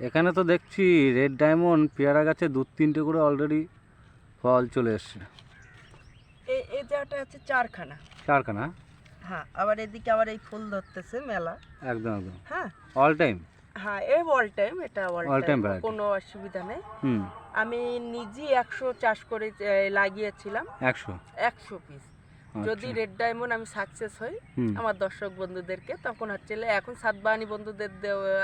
এখানে তো দেখছি রেড ডায়মন্ড পেয়ারা গাছে দু তিনটে করে অলরেডি ফল চলে এসছে। এই এই জায়গাটা আছে চারখানা। চারখানা? হ্যাঁ আবার এদিকে আবার এই ফুল ধরতেছে মেলা। একদম একদম। হ্যাঁ। অল টাইম হ্যাঁ এই অল টাইম এটা অল টাইম কোনো অসুবিধা নেই। হুম। আমি নিজেই একশো চাষ করে লাগিয়েছিলাম। একশো? একশো পিস যদি রেড ডায়মন্ড আমি সাকসেস হই আচ্ছা। আমার দর্শক বন্ধুদেরকে তখন হচ্ছে এখন সাতবাহানি বন্ধুদের দেওয়া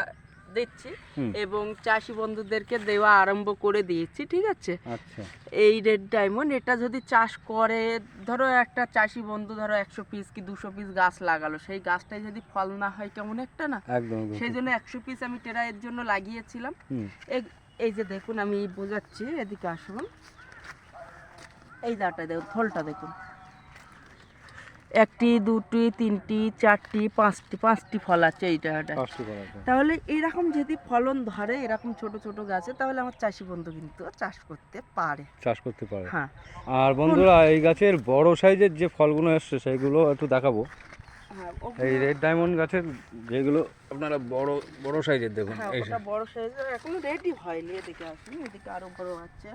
দিচ্ছি এবং চাষি বন্ধুদেরকে দেওয়া আরম্ভ করে দিয়েছি ঠিক আছে? আচ্ছা। এই রেড ডায়মন্ড এটা যদি চাষ করে ধরো একটা চাষি বন্ধু ধরো একশো পিস কি দুশো পিস গাছ লাগালো সেই গাছটাই যদি ফল না হয় কেমন একটা না? সেই জন্য একশো পিস আমি টেরাইয়ের জন্য লাগিয়েছিলাম। এই- এই যে দেখুন আমি বোঝাচ্ছি এদিকে আসুন। এই দাটা দেখুন ফলটা দেখুন। একটি দুটি তিনটি চারটি পাঁচটি পাঁচটি ফল আছে এইটা তাহলে এরকম যদি ফলন ধরে এরকম ছোট ছোট গাছে তাহলে আমার চাষি বন্ধু কিন্তু চাষ করতে পারে। চাষ করতে পারে। হ্যাঁ। আর বন্ধুরা এই গাছের বড় সাইজের যে ফলগুলো এসছে সেগুলো একটু দেখাবো। হ্যাঁ এই রেড ডায়মন্ড গাছের যেগুলো আপনারা বড় বড় সাইজের দেখুন হ্যাঁ এই ওটা বড় সাইজের এখনও রেডি হয়নি এদিকে আসুন এদিকে আরও বড় আছে।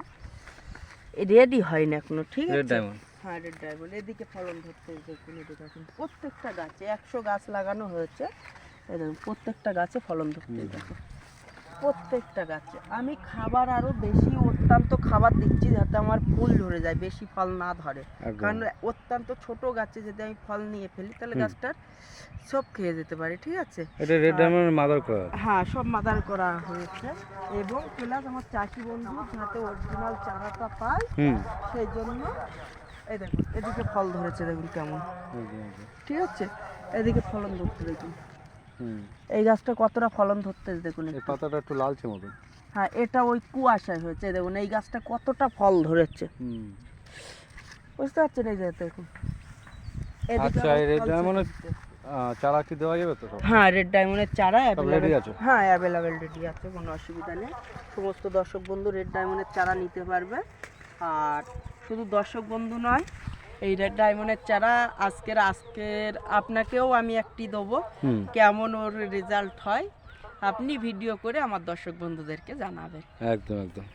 রেডি হয়নি এখনও ঠিক আছে? রেড ডায়মন্ড হ্যাঁ রেড ড্রাইভন এদিকে ফলন ধরতে দেখুন এদিকে প্রত্যেকটা গাছে একশো গাছ লাগানো হয়েছে। দেখুন প্রত্যেকটা গাছে ফলন ধরতে দেখুন প্রত্যেকটা গাছে। আমি খাবার আরও বেশি অত্যন্ত খাবার দিচ্ছি যাতে আমার ফুল ধরে যায় বেশি ফল না ধরে। কারণ অত্যন্ত ছোট গাছে যদি আমি ফল নিয়ে ফেলি তাহলে। গাছটার সব খেয়ে যেতে পারে ঠিক আছে? এটা রেড ডায়মন্ডের মাদার করা। হ্যাঁ সব মাদার করা হয়েছে। এবং প্লাস আমার চাষি বন্ধু যাতে অরিজিনাল চারাটা পায় সেই জন্য এই দেখুন এদিকে ফল ধরেছে দেখুন কেমন। ঠিক আছে? এদিকে ফলন ধরতে দেখুন। এই গাছটা কতটা ফলন ধরতে দেখুন। পাতাটা একটু লালচে মতন। হ্যাঁ এটা ওই কুয়াশায় হয়েছে দেখুন এই গাছটা কতটা ফল ধরেছে। বুঝতে পারছেন? এই যে দেখুন। আচ্ছা, দিচ্ছে। আহ, চারা কি দেওয়া যাবে তো হ্যাঁ রেড ডায়মন্ডের চারা অ্যাভেলেবেল আছে? হ্যাঁ অ্যাভেলেবেল রেডি আছে কোনো অসুবিধা নেই। সমস্ত দর্শক বন্ধু রেড ডায়মন্ডের চারা নিতে পারবে। আর শুধু দর্শক বন্ধু নয় এই রেড ডায়মন্ডের চারা আজকের আজকের আপনাকেও আমি একটি দেবো। কেমন ওর রেজাল্ট হয় আপনি ভিডিও করে আমার দর্শক বন্ধুদেরকে জানাবেন। একদম একদম।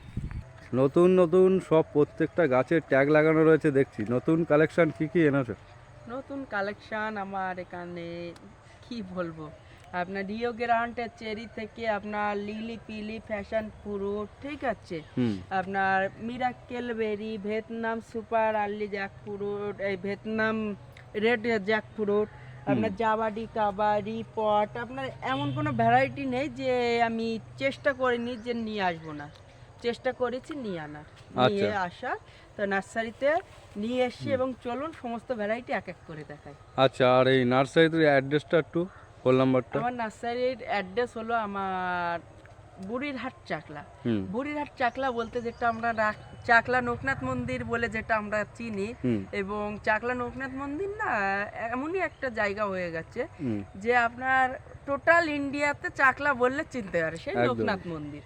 নতুন নতুন সব প্রত্যেকটা গাছের ট্যাগ লাগানো রয়েছে দেখছি। নতুন কালেকশন কি কি এনেছো? নতুন কালেকশন আমার এখানে কি বলব? আপনার রিও গ্রান্টের চেরি থেকে আপনার লিলি পিলি ফ্যাশন ফ্রুট ঠিক আছে? আপনার miracle berry Vietnam super early jackfruit এই ভিয়েতনাম রেড জ্যাক ফ্রুট আপনার জাবাডি কাবাডি পট আপনার এমন কোনো ভ্যারাইটি নেই যে আমি চেষ্টা করিনি যে নিয়ে আসব না। চেষ্টা করেছি নিয়ে আনার নিয়ে আসা। তো নার্সারিতে নিয়ে এসছি এবং চলুন সমস্ত ভ্যারাইটি এক এক করে দেখাই। আচ্ছা আর এই নার্সারির অ্যাড্রেসটা একটু? ফোন নাম্বারটা? আমার নার্সারির অ্যাড্রেস হলো আমার বুড়িরহাট চাকলা। বুড়িরহাট চাকলা বলতে যেটা আমরা চাকলা লোকনাথ মন্দির বলে যেটা আমরা চিনি। এবং চাকলা লোকনাথ মন্দির না এমনই একটা জায়গা হয়ে গেছে যে আপনার টোটাল ইন্ডিয়াতে চাকলা বললে চিনতে পারে সেই লোকনাথ মন্দির।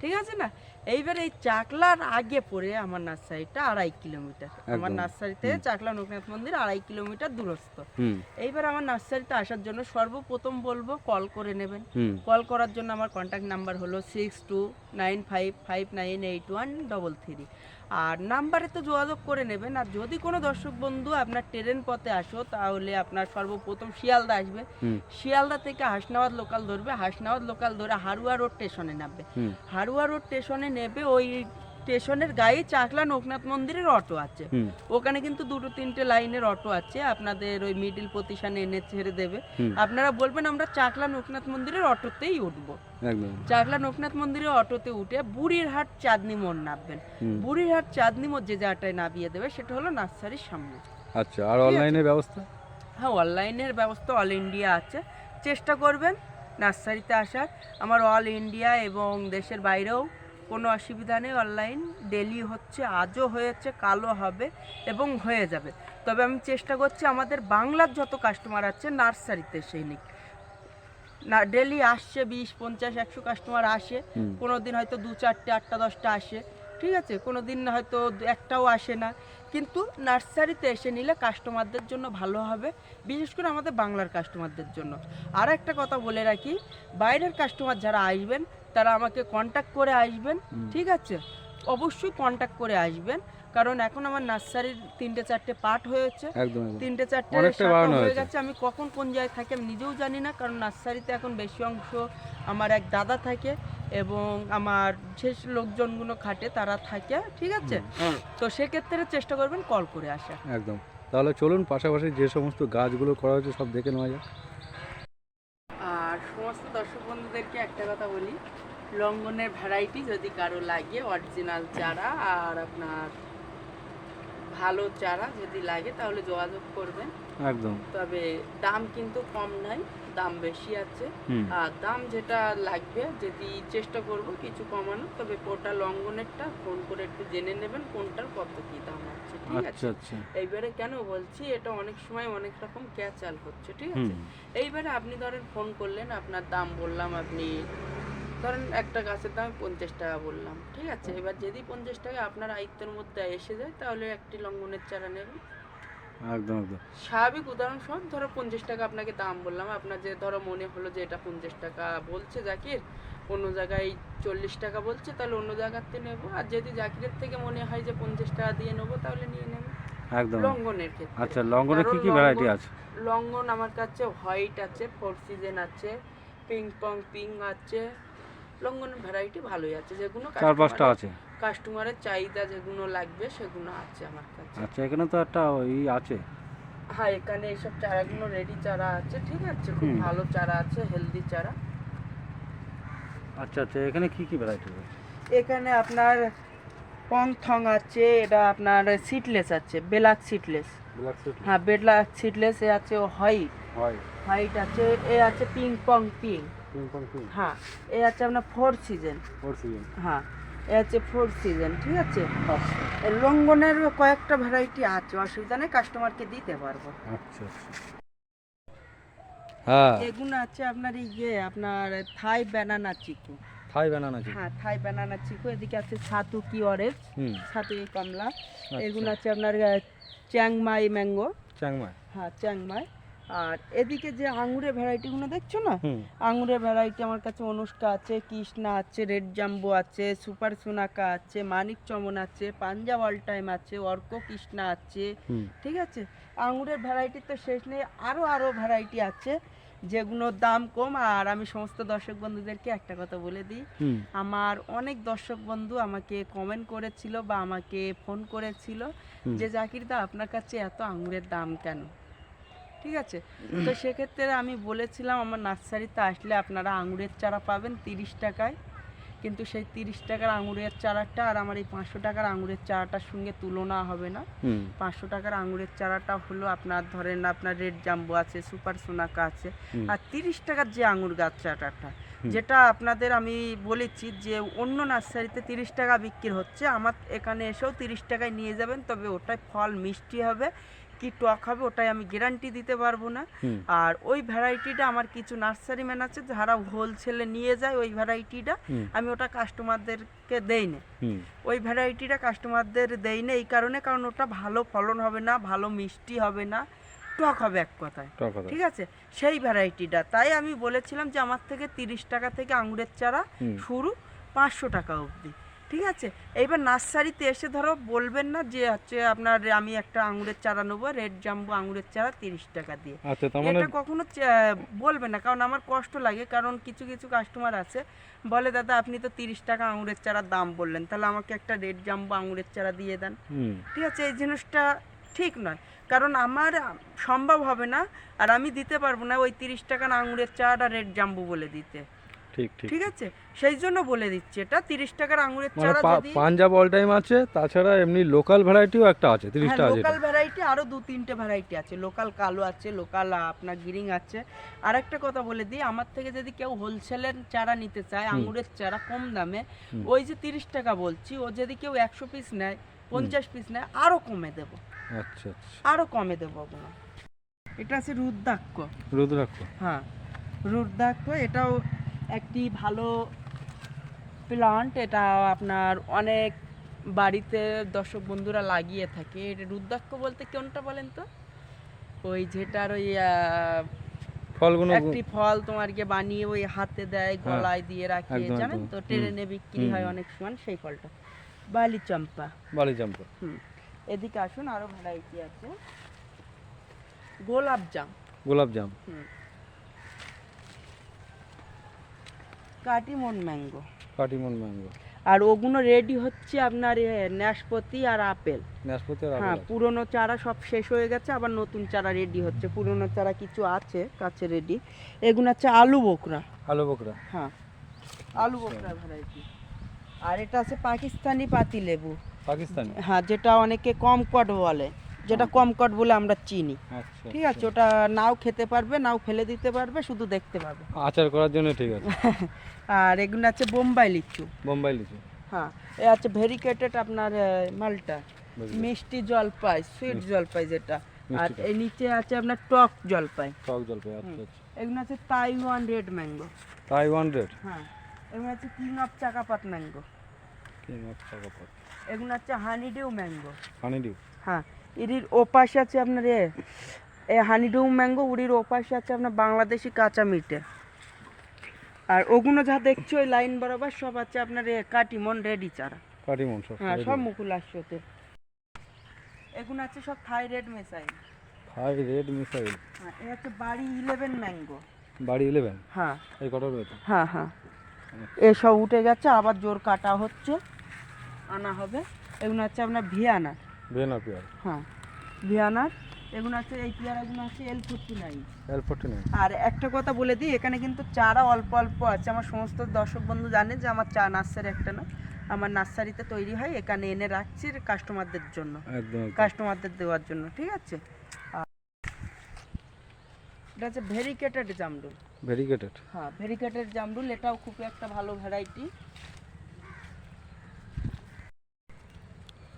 ঠিক আছে না? এইবার এই চাকলার আগে পড়ে আমার নার্সারিটা আড়াই কিলোমিটার। আমার নার্সারি নার্সারিতে চাকলা লোকনাথ মন্দির আড়াই কিলোমিটার দূরস্থ। এইবার আমার নার্সারিতে আসার জন্য সর্বপ্রথম বলব কল করে নেবেন। হুম। কল করার জন্য আমার কন্ট্যাক্ট নাম্বার হলো six two nine five five nine eight one double three আর নাম্বারে তো যোগাযোগ করে নেবেন। আর যদি কোনো দর্শক বন্ধু আপনার ট্রেন পথে আসো তাহলে আপনার সর্বপ্রথম শিয়ালদা আসবে। শিয়ালদা থেকে হাসনাবাদ লোকাল ধরবে। হাসনাবাদ লোকাল ধরে হারুয়া রোড স্টেশনে নামবে। হারুয়া রোড স্টেশনে নেবে ওই স্টেশনের গায়ে চাকলা লোকনাথ মন্দিরের অটো আছে। ওখানে কিন্তু দুটো তিনটে লাইনের অটো আছে আপনাদের ওই মিডিল পজিশনে এনে ছেড়ে দেবে। আপনারা বলবেন আমরা চাকলা লোকনাথ মন্দিরের অটোতেই উঠবো। চাকলা লোকনাথ মন্দিরের অটোতে উঠে বুড়িরহাট চাঁদনি মোড় নামবেন। হুম। বুড়িরহাট চাঁদনি মোড় যে জায়গাটায় নামিয়ে দেবে সেটা হলো নার্সারির সামনে। আচ্ছা আর অনলাইনের ব্যবস্থা? হ্যাঁ অনলাইনের ব্যবস্থা অল ইন্ডিয়া আছে। চেষ্টা করবেন নার্সারিতে আসার। আমার অল ইন্ডিয়া এবং দেশের বাইরেও কোনো অসুবিধা নেই অনলাইন ডেলি হচ্ছে আজও হয়েছে কালো হবে এবং হয়ে যাবে। তবে আমি চেষ্টা করছি আমাদের বাংলার যত কাস্টমার আছে নার্সারিতে সেই নিক। না ডেলি আসছে বিশ পঞ্চাশ একশো কাস্টমার আসে। কোনো দিন হয়তো দু চারটে আটটা দশটা আসে। ঠিক আছে? কোনো দিন হয়তো একটাও আসে না। কিন্তু নার্সারিতে এসে নিলে কাস্টমারদের জন্য ভালো হবে বিশেষ করে আমাদের বাংলার কাস্টমারদের জন্য। আর একটা কথা বলে রাখি বাইরের কাস্টমার যারা আসবেন তারা আমাকে কন্ট্যাক্ট করে আসবেন ঠিক আছে? অবশ্যই কন্ট্যাক্ট করে আসবেন কারণ এখন আমার নার্সারির তিনটে চারটে পার্ট হয়েছে। তিনটে চারটে হয়ে গেছে আমি কখন কোন জায়গায় থাকি আমি নিজেও জানি না কারণ নার্সারিতে এখন বেশি অংশ আমার এক দাদা থাকে এবং আমার যে লোকজনগুলো খাটে তারা থাকে ঠিক আছে? তো সেক্ষেত্রে চেষ্টা করবেন কল করে আসা একদম। তাহলে চলুন পাশাপাশি যে সমস্ত গাছগুলো করা হয়েছে সব দেখে নেওয়া যাক। দর্শক বন্ধুদেরকে একটা কথা বলি। লঙ্ঘনের ভ্যারাইটি যদি কারও লাগে অরিজিনাল চারা আর আপনার ভালো চারা যদি লাগে, তাহলে যোগাযোগ করবেন। একদম। তবে দাম কিন্তু কম নাই দাম বেশি আছে। আর দাম যেটা লাগবে যদি চেষ্টা করব কিছু কমানো তবে কোটা লঙ্ঘনেরটা ফোন করে একটু জেনে নেবেন কোনটার কত কি দাম আছে ঠিক আচ্ছা আছে? আচ্ছা এইবারে কেন বলছি এটা অনেক সময় অনেক রকম ক্যাচাল হচ্ছে ঠিক আছে? এইবারে আপনি ধরেন ফোন করলেন আপনার দাম বললাম আপনি ধরেন একটা গাছের দাম পঞ্চাশ টাকা বললাম ঠিক আছে? এবার যদি পঞ্চাশ টাকা আপনার আয়ত্তের মধ্যে এসে যায় তাহলে একটি লঙ্ঘনের চারা নেবেন। একদম একদম। স্বাভাবিক উদাহরণস্বরূপ ধরো পঞ্চাশ টাকা আপনাকে দাম বললাম। আপনার যে ধরো মনে হলো যে এটা পঞ্চাশ টাকা বলছে জাকির অন্য জায়গায় চল্লিশ টাকা বলছে তাহলে অন্য জায়গাতে নেব। আর যদি জাকিরের থেকে মনে হয় যে পঞ্চাশ টাকা দিয়ে নেব তাহলে নিয়ে নেব। একদম। লঙ্ঘনের ক্ষেত্রে। আচ্ছা লঙ্ঘনে কি কি ভ্যারাইটি আছে? লঙ্ঘন আমার কাছে হোয়াইট আছে ফোর সিজন আছে পিঙ্ক পং পিঙ্ক আছে। লঙ্ঘনের ভ্যারাইটি ভালোই আছে যেগুলো চার পাঁচটা আছে। কাস্টমারের চাহিদা যেগুলো লাগবে সেগুলো আছে আমার কাছে। আচ্ছা এখানে তো একটা ওই আছে। হ্যাঁ এখানে এইসব চারাগুলো রেডি চারা আছে ঠিক আছে খুব ভালো চারা আছে হেলদি চারা। আচ্ছা আচ্ছা এখানে কি কি ভ্যারাইটি আছে এখানে আপনার পং থং আছে এটা আপনার সিটলেস আছে বেলাক সিটলেস হ্যাঁ বেলাক সিটলেস এ আছে হোয়াইট হয়। হোয়াইট আছে এ আছে pink pong pink ping pong ping হ্যাঁ এ আছে আপনার ফোর সিজন ফোর সিজন হ্যাঁ এ আছে ফোর সিজন ঠিক আছে? লঙ্ঘনের কয়েকটা ভ্যারাইটি আছে অসুবিধা নেই কাস্টমারকে দিতে পারব। আচ্ছা আচ্ছা। হ্যাঁ। এগুলো আছে আপনার এই যে আপনার Thai banana chikoo Thai banana আছে হ্যাঁ থাই ব্যানানা চিকু এদিকে আছে ছাতু কি অরেঞ্জ হুম। ছাতু কমলা। আচ্ছা। এগুলো আছে আপনার চ্যাংমাই ম্যাঙ্গো চ্যাংমাই হ্যাঁ চ্যাংমাই আর এদিকে যে আঙুরের ভ্যারাইটিগুলো দেখছ না? আঙুরের ভ্যারাইটি আমার কাছে অনুষ্কা আছে কৃষ্ণা আছে রেড জাম্বো আছে সুপার সোনাকা আছে মানিক চমন আছে পাঞ্জাব অল টাইম আছে অর্ক কৃষ্ণা আছে ঠিক আছে? আঙুরের ভ্যারাইটি তো শেষ নেই আরও আরও ভ্যারাইটি আছে যেগুলোর দাম কম। আর আমি সমস্ত দর্শক বন্ধুদেরকে একটা কথা বলে দিই। আমার অনেক দর্শক বন্ধু আমাকে কমেন্ট করেছিল বা আমাকে ফোন করেছিল যে জাকির দা আপনার কাছে এত আঙুরের দাম কেন? ঠিক আছে? তো সেক্ষেত্রে আমি বলেছিলাম আমার নার্সারিতে আসলে আপনারা আঙুরের চারা পাবেন তিরিশ টাকায়। কিন্তু সেই তিরিশ টাকার আঙুরের চারাটা আর আমার এই পাঁচশো টাকার আঙুরের চারাটার সঙ্গে তুলনা হবে না। পাঁচশো টাকার আঙুরের চারাটা হলো আপনার ধরেন আপনার রেড জাম্বো আছে সুপার সোনাকা আছে। আর তিরিশ টাকার যে আঙুর গাছ চারাটা যেটা আপনাদের আমি বলেছি যে অন্য নার্সারিতে তিরিশ টাকা বিক্রি হচ্ছে আমার এখানে এসেও তিরিশ টাকায় নিয়ে যাবেন তবে ওটাই ফল মিষ্টি হবে। কি টক হবে ওটাই আমি গ্যারান্টি দিতে পারব না। আর ওই ভ্যারাইটিটা আমার কিছু নার্সারি ম্যান আছে যারা হোলসেলে নিয়ে যায় ওই ভ্যারাইটিটা আমি ওটা কাস্টমারদেরকে দেই না। ওই ভ্যারাইটিটা কাস্টমারদের দেই না এই কারণে কারণ ওটা ভালো ফলন হবে না ভালো মিষ্টি হবে না টক হবে এক কথায়। ঠিক আছে? সেই ভ্যারাইটিটা তাই আমি বলেছিলাম যে আমার থেকে তিরিশ টাকা থেকে আঙুরের চারা শুরু পাঁচশো টাকা অবধি। ঠিক আছে? এইবার নার্সারিতে এসে ধরো বলবেন না যে হচ্ছে আপনার আমি একটা আঙুরের চারা নেব রেড জাম্বো আঙুরের চারা তিরিশ টাকা দিয়ে। আচ্ছা মানে এটা কখনো বলবে না কারণ আমার কষ্ট লাগে কারণ কিছু কিছু কাস্টমার আছে বলে দাদা আপনি তো তিরিশ টাকা আঙুরের চারার দাম বললেন তাহলে আমাকে একটা রেড জাম্বু আঙুরের চারা দিয়ে দেন। হুম। ঠিক আছে এই জিনিসটা ঠিক নয় কারণ আমার সম্ভব হবে না আর আমি দিতে পারব না ওই তিরিশ টাকার আঙুরের চাটা রেড জাম্বু বলে দিতে। ঠিক ঠিক। ঠিক আছে? সেই জন্য বলে দিচ্ছি এটা তিরিশ টাকার আঙুরের মানে চারা যদি পাঞ্জাব অল টাইম আছে তাছাড়া এমনি লোকাল ভ্যারাইটিও একটা আছে তিরিশ টাকা যেটা। লোকাল ভ্যারাইটি আরও দু তিনটে ভ্যারাইটি আছে। লোকাল কালো আছে লোকাল আপনার গ্রিং আছে। আর একটা কথা বলে দিই আমার থেকে যদি কেউ হোলসেলের চারা নিতে চায়। আঙুরের চারা কম দামে ওই যে তিরিশ টাকা বলছি ও যদি কেউ একশো পিস নেয় পঞ্চাশ পিস নেয় আরও কমে দেবো। আচ্ছা আচ্ছা। আরও কমে দেবো ওগুলো এটা আছে রুদ্রাক্ষ। রুদ্রাক্ষ। হ্যাঁ রুদ্রাক্ষ এটাও একটি ভালো প্লান্ট এটা আপনার অনেক বাড়িতে দর্শক বন্ধুরা লাগিয়ে থাকে। এটা রুদ্রাক্ষ বলতে কোনটা বলেন তো? ওই যেটার ওই ফলগুলো একটি ফল তোমারকে বানিয়ে ওই হাতে দেয় গলায় দিয়ে রাখে জানেন তো। ট্রেনে বিক্রি হয় অনেক সময় সেই ফলটা। বালি চম্পা বালি চাম্পা হুম। এদিকে আসুন আরও ভ্যারাইটি আছে। গোলাপ জাম গোলাপ জাম হুম। কাটিমন ম্যাঙ্গো। কাটিমন ম্যাঙ্গো। আর ওগুলো রেডি হচ্ছে আপনার এ, নাশপাতি আর আপেল। নাশপাতি আর হ্যাঁ পুরনো চারা সব শেষ হয়ে গেছে আবার নতুন চারা রেডি হচ্ছে। পুরনো চারা কিছু আছে কাছে রেডি এগুলো হচ্ছে আলু বোকরা। আলু বকরা। হ্যাঁ আলু বোকরা ভ্যারাইটি আর এটা আছে পাকিস্তানি পাতি লেবু পাকিস্তানি? হ্যাঁ যেটা অনেকে কম কট বলে। যেটা কম কট বলে আমরা চিনি। আচ্ছা ঠিক আছে ওটা নাও খেতে পারবে নাও ফেলে দিতে পারবে শুধু দেখতে পারবে আচার করার জন্য ঠিক আছে। আর এগুলো আছে বোম্বাই লিচু। বোম্বাই লিচু। হ্যাঁ এ আছে ভেরিকেটেড আপনার মালটা। মিষ্টি জলপাই সুইট জলপাই যেটা। আর। এই নিচে আছে আপনার টক জলপাই। টক জলপাই আচ্ছা আচ্ছা। এগুলো আছে Taiwan red mango. Taiwan red? হ্যাঁ এগুলো আছে king of Chakapat mango. King of Chakapat. এগুলো আছে হানিডিউ ম্যাঙ্গো। হানি ডিউ হ্যাঁ এটির ওপাশে আছে আপনার এ এ হানিডিউ ম্যাঙ্গো উড়ির ওপাশে আছে আপনার বাংলাদেশি কাঁচা মিটে। আর ওগুলো যা দেখছি ওই লাইন বরাবর সব আছে আপনার এ কাটিমন রেডি চারা। কাটিমন সব হ্যাঁ সব মুকুল আসছে ওতে এগুলো আছে সব Thai red missile. High red missile? হ্যাঁ এ হচ্ছে বাড়ি ইলেভেন ম্যাঙ্গো। বাড়ি ইলেভেন? হ্যাঁ। এই কটা রয়েছে? হ্যাঁ হ্যাঁ। এসব উঠে গেছে আবার জোর কাটা হচ্ছে। আনা হবে। এগুলো হচ্ছে আপনার ভিয়ানা। বেনা পেয়ার। হ্যাঁ। ভিয়ানার এগুলো আছে এই পেয়ারাগুলো আছে L forty nine L forty nine আর একটা কথা বলে দিই এখানে কিন্তু চারা অল্প অল্প আছে। আমার সমস্ত দর্শক বন্ধু জানে যে আমার চা নার্সারি একটা না আমার নার্সারিতে তৈরি হয় এখানে এনে রাখছি কাস্টমারদের জন্য। কাস্টমারদের দেওয়ার জন্য ঠিক আছে? এটা হচ্ছে ভেরিকেটেড জামরুল। ভেরিকেটেড হ্যাঁ ভেরিকেটেড জামরুল এটাও খুব একটা ভালো ভ্যারাইটি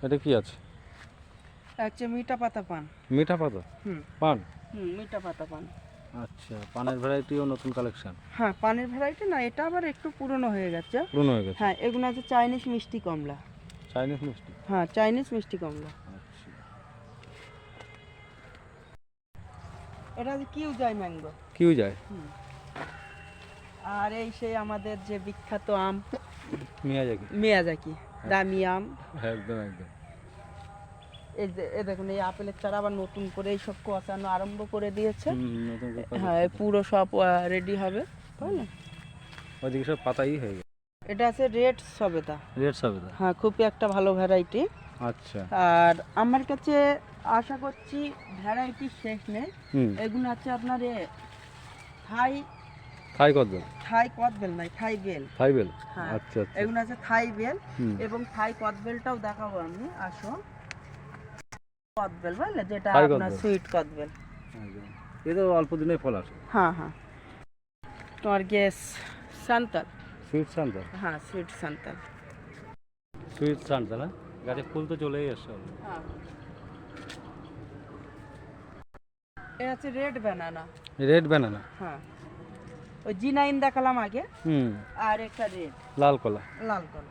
এটা কি আছে? হচ্ছে মিঠা পাতা পান। মিঠা পাতা? হুম। পান? হুম মিঠা পাতা পান। আচ্ছা পানের ভ্যারাইটিও নতুন কালেকশন হ্যাঁ পানের ভ্যারাইটি না এটা আবার একটু পুরনো হয়ে গেছে। পুরনো হয়ে গেছে? হ্যাঁ এগুলো আছে চাইনিজ মিষ্টি কমলা। চাইনিজ মিষ্টি? হ্যাঁ চাইনিজ মিষ্টি কমলা। আচ্ছা। এটা কিউ যায় ম্যাঙ্গো? কিউ যায়? আর এই সেই আমাদের যে বিখ্যাত আম। মিয়াজাকি। মিয়াজাকি দামি আম। একদম একদম। এই যে এ দেখুন এই আপেলের চারা আবার নতুন করে এই সব কষানো আরম্ভ করে দিয়েছে। হ্যাঁ পুরো সব রেডি হবে বুঝলেন ওইদিকে সব পাতাই হয়ে গেছে। এটা আছে রেড সবেদা। রেড সাবেদা? হ্যাঁ খুবই একটা ভালো ভ্যারাইটি আচ্ছা। আর আমার কাছে আশা করছি ভ্যারাইটি শেষ নেই। এগুলো আছে আপনার এ থাই থাই কত থাই কদবেল নাই থাই বেল। থাই বেল? হ্যাঁ। আচ্ছা আচ্ছা। এগুলো আছে থাই বেল এবং থাই কদবেলটাও দেখাবো আমি আসো। কদবেল বুঝলে? যেটা আপনার সুইট কদবেল। এ তো অল্প দিনে ফল আসে। হ্যাঁ হ্যাঁ। তোমার গ্যাস সান্তাল। সুইট সান্তাল? হ্যাঁ সুইট সান্তাল। সুইট সান্তাল হ্যাঁ? গাছে ফুল তো চলেই আসছে। হ্যাঁ। এ আছে রেড ব্যানানা রেড ব্যানানা হ্যাঁ। ওই জি নাইন দেখালাম আগে। হুম। আর একটা রেড লাল কলা। লাল কলা।